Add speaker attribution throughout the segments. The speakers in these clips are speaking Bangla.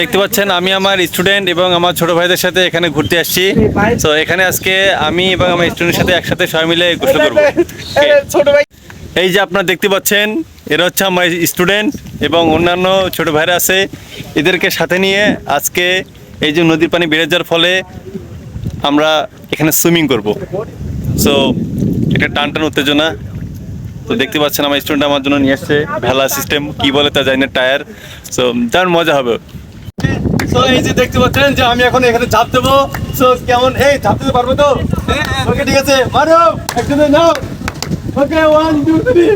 Speaker 1: দেখতে পাচ্ছেন, আমি আমার স্টুডেন্ট এবং আমার ছোট ভাইদের সাথে এখানে ঘুরতে আসছি। তো এখানে আজকে আমি এবং আমার স্টুডেন্টের সাথে একসাথে সবাই মিলে গোসল করব। এই যে আপনারা দেখতে পাচ্ছেন, এরা হচ্ছে আমার স্টুডেন্ট এবং অন্যান্য ছোট ভাইরা আছে। এদেরকে সাথে নিয়ে আজকে এই যে নদীর পানি বেড়ে যাওয়ার ফলে আমরা এখানে সুইমিং করব। সো এটা টান টান উত্তেজনা। তো দেখতে পাচ্ছেন আমার স্টুডেন্ট আমার জন্য নিয়ে আসছে ভেলা সিস্টেম কি বলে তা জানি না টায়ার সো দারুণ মজা হবে এই যে দেখতে পাচ্ছেন যে আমি এখন এখানে ঝাঁপ দেবো সো কেমন এই ঝাঁপ দিতে পারব তো ওকে ঠিক আছে মারো একসাথে নাও ওকে ওয়ান টু থ্রি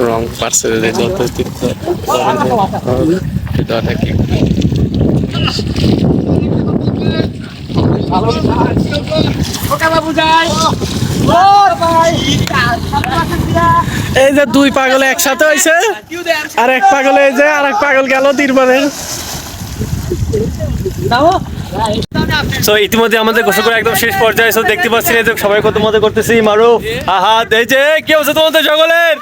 Speaker 2: রং পার্সেল যত এটা কি
Speaker 3: এই যে দুই পাগল একসাথে হয়েছে আর এক পাগল এই যে, আর এক পাগল গেল তিরবারে
Speaker 1: সো ইতিমধ্যে আমাদের গোসল করে একদম শেষ পর্যায়ে দেখতে পাচ্ছি সবাই কত মজা করতেছি মারো আহা এই যে, কি অবস্থা তোমাদের সকলের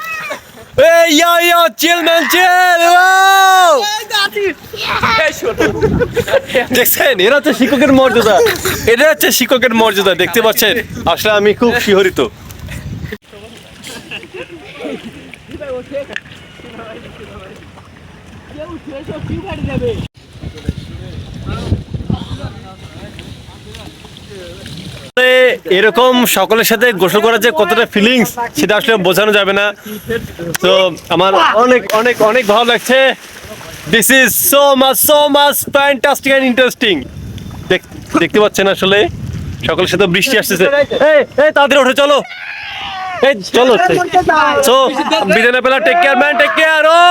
Speaker 1: এই ইয়া ইয়া চিল ম্যান চিল দেখছেন এরা হচ্ছে শিক্ষকের মর্যাদা। এটা হচ্ছে শিক্ষকের মর্যাদা দেখতে পাচ্ছেন? আসলে আমি খুব শিহরিত। আসলে এরকম সকলের সাথে গোসল করার যে কতটা ফিলিংস সেটা আসলে বোঝানো যাবে না। তো আমার অনেক অনেক অনেক ভালো লাগছে। This is so much so much fantastic and interesting দেখতে পাচ্ছেন আসলে, সকলের সাথে বৃষ্টি আসতেছে। এই এই তাদের ওঠে, চলো। এই, চলো। সো বিদায় না পেলা take care man take care ও।